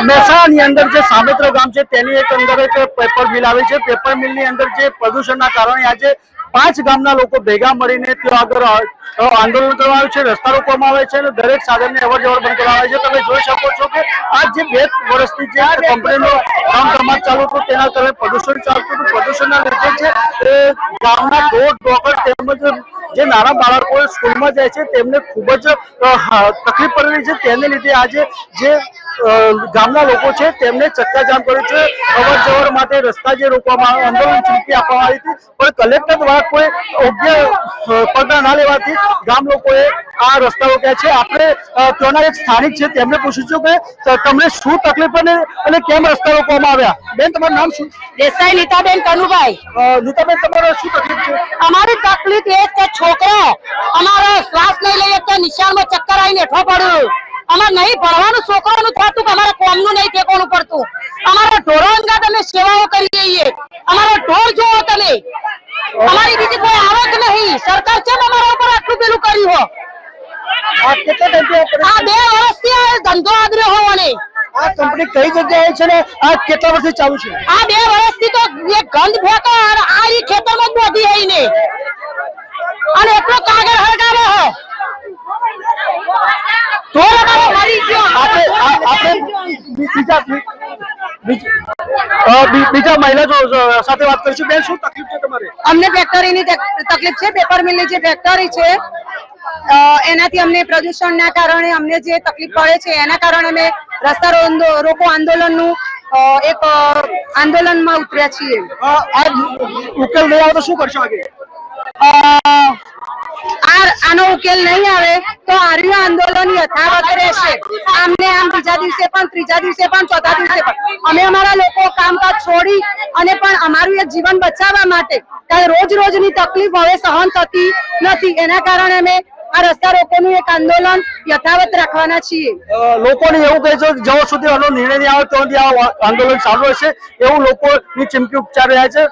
મહેસાણાની અંદર જે સામેત્ર ગામ છે, તેની એક અંદર એક પેપર મિલ આવી છે. પેપર મિલની અંદર જે પ્રદૂષણના કારણે આજે પાંચ ગામના લોકો ભેગા મળીને ત્યાં આગળ આંદોલન કરવામાં આવ્યું છે, રસ્તા રોકવામાં આવે છે અને દરેક સાધનને અવર જવર બંધ કરવામાં આવે છે. તમે જોઈ શકો છો કે આ જે બે વર્ષથી જે કંપનીનું કામ ધમાલ ચાલુ હતું, તેના કારણે પ્રદૂષણ ચાલતું હતું. પ્રદૂષણના લીધે છે ગામના દોઢ ડોકર તેમજ જે નાના બાળકો સ્કૂલમાં જાય છે, તેમને ખૂબ જ તકલીફ પડેલી છે. તેને લીધે આજે જે ગામના લોકો છે તેમને ચક્કાજામ કર્યું છે. અવર જવર માટે રસ્તા જે રોકવામાં આંદોલન ચીમકી આપવામાં આવી હતી. પણ કલેક્ટર દ્વારા કોઈ યોગ્ય પગલાં ના લેવાથી ગામ લોકોએ આ રસ્તા રોક્યા છે? આપણે ત્યાંના એક સ્થાનિક છે તેમને પૂછીશું કે તમને શું તકલીફ અને અને કેમ રસ્તા રોકવામાં આવ્યા? બેન તમારું નામ શું? દેસાઈ નીતાબેન કનુભાઈ. નીતાબેન તમારો શું તકલીફ છે? અમારી તકલીફ એ કે છોકરો અમારો શ્વાસ નહીં લઈએ તો નિશાળમાં ચક્કર આવીને ઠો પડ્યું. અમારે નહીં ભણવાનું છોકરાનું થતું કે અમારે કોમનું નહીં ઠેકોનું પડતું અમારા ઢોરો અંગાત અમે સેવાઓ અમારો ઢોર જોવો તમે. અમારી બીજી કોઈ આવક નહીં. સરકાર કેમ અમારા ઉપર આટલું પેલું કર્યું હો? આ કેટલા ટાઈમથી આ બે વર્ષથી આ ધંધો આદર્યો હો મને આ કંપની કઈ જગ્યાએ છે ને? આ કેટલા વર્ષથી ચાલુ છે? આ બે વર્ષથી તો એ ગંધ ફેંકો આ ઈ ખેતરમાં જ બોધી આઈને અને એટલો કાગળ હરગાવે હો. ઢોર અમારો મરી ગયો. આપણે આપણે બીજા બીજ- મહિલા સાથે વાત કરીશું. બેન શું તકલીફ છે તમારે? અમને ફેક્ટરીની તકલીફ છે પેપર મિલની જે ફેક્ટરી છે એનાથી અમને પ્રદૂષણના કારણે અમને જે તકલીફ પડે છે એના કારણે અમે રસ્તા રોકો આંદોલનનું એક આંદોલનમાં ઉતર્યા છીએ. ઉકેલ નહીં આવે તો શું કરશો આગે? અ, આ આનો ઉકેલ નહીં આવે તો આર્ય આંદોલન યથાવત રહેશે. આમને આમ બીજા દિવસે પણ, ત્રીજા દિવસે પણ, ચોથા દિવસે પણ. અમે અમારા લોકો કામકાજ છોડી અને પણ અમારું એક જીવન બચાવવા માટે કારણ રોજ રોજની તકલીફ હવે સહન થતી નથી. એના કારણે અમે આ રસ્તા રોકોનું એક આંદોલન યથાવત રાખવાના છીએ. લોકોને એવું કહે છે જ્યાં સુધી આનો નિર્ણય આવે ત્યાં સુધી આ આંદોલન ચાલુ હશે એવું લોકોની ચીમકી ઉપચાર રહ્યા છે.